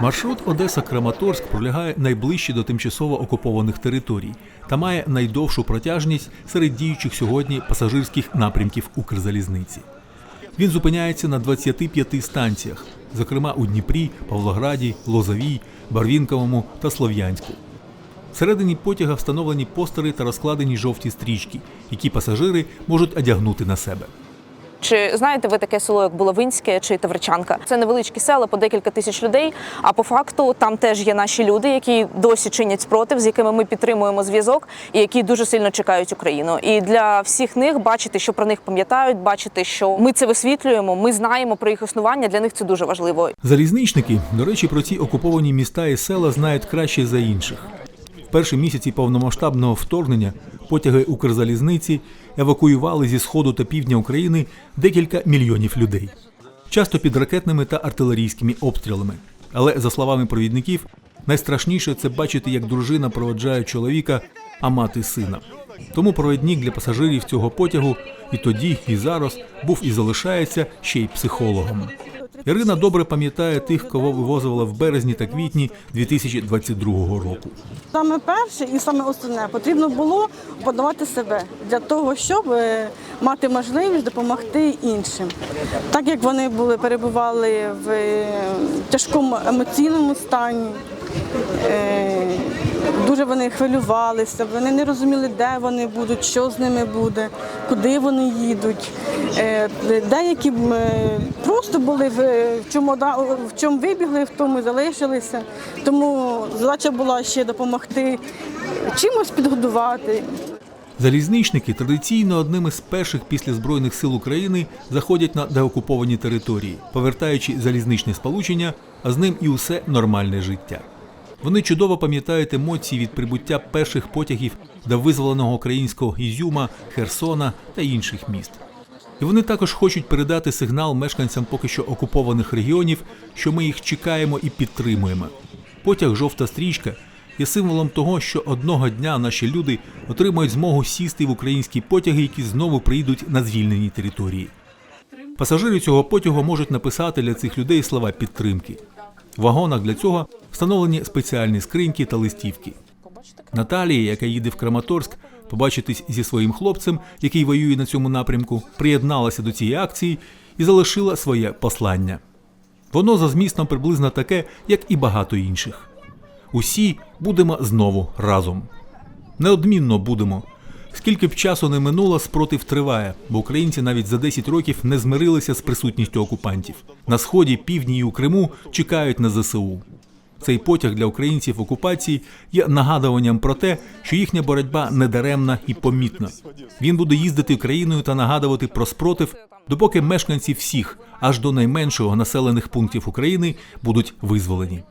Маршрут Одеса-Краматорськ пролягає найближче до тимчасово окупованих територій та має найдовшу протяжність серед діючих сьогодні пасажирських напрямків Укрзалізниці. Він зупиняється на 25 станціях, зокрема у Дніпрі, Павлограді, Лозовій, Барвінковому та Слов'янську. Всередині потяга встановлені постери та розкладені жовті стрічки, які пасажири можуть одягнути на себе. Чи знаєте ви таке село, як Булавинське чи Тавричанка? Це невеличкі села по декілька тисяч людей. А по факту там теж є наші люди, які досі чинять спротив, з якими ми підтримуємо зв'язок, і які дуже сильно чекають Україну. І для всіх них бачити, що про них пам'ятають, бачити, що ми це висвітлюємо, ми знаємо про їх існування. Для них це дуже важливо. Залізничники, до речі, про ці окуповані міста і села знають краще за інших. Перші місяці повномасштабного вторгнення потяги Укрзалізниці евакуювали зі сходу та півдня України декілька мільйонів людей, часто під ракетними та артилерійськими обстрілами. Але за словами провідників, найстрашніше це бачити, як дружина проводжає чоловіка, а мати сина. Тому провідник для пасажирів цього потягу і тоді, і зараз був і залишається ще й психологом. Ірина добре пам'ятає тих, кого вивозила в березні та квітні 2022 року. Саме перше і саме основне потрібно було подавати себе для того, щоб е, мати можливість допомогти іншим. Так як вони були перебували в е, тяжкому емоційному стані, е, дуже вони хвилювалися, вони не розуміли, де вони будуть, що з ними буде, куди вони їдуть. Е, Деякі е, просто були в в чому, в чому вибігли, в тому залишилися. Тому задача була ще допомогти чимось підгодувати. Залізничники традиційно одними з перших після збройних сил України заходять на деокуповані території, повертаючи залізничне сполучення, а з ним і усе нормальне життя. Вони чудово пам'ятають емоції від прибуття перших потягів до визволеного українського Ізюма, Херсона та інших міст. І вони також хочуть передати сигнал мешканцям поки що окупованих регіонів, що ми їх чекаємо і підтримуємо. Потяг жовта стрічка є символом того, що одного дня наші люди отримають змогу сісти в українські потяги, які знову приїдуть на звільнені території. Пасажири цього потягу можуть написати для цих людей слова підтримки. Вагонах для цього встановлені спеціальні скриньки та листівки. Наталія, яка їде в Краматорськ, побачитись зі своїм хлопцем, який воює на цьому напрямку, приєдналася до цієї акції і залишила своє послання. Воно за змістом приблизно таке, як і багато інших. Усі будемо знову разом. Неодмінно будемо. Скільки б часу не минуло, спротив триває, бо українці навіть за 10 років не змирилися з присутністю окупантів. На сході, півдні і у Криму чекають на ЗСУ. Цей потяг для українців окупації є нагадуванням про те, що їхня боротьба недаремна і помітна. Він буде їздити країною та нагадувати про спротив, допоки мешканці всіх, аж до найменшого населених пунктів України, будуть визволені.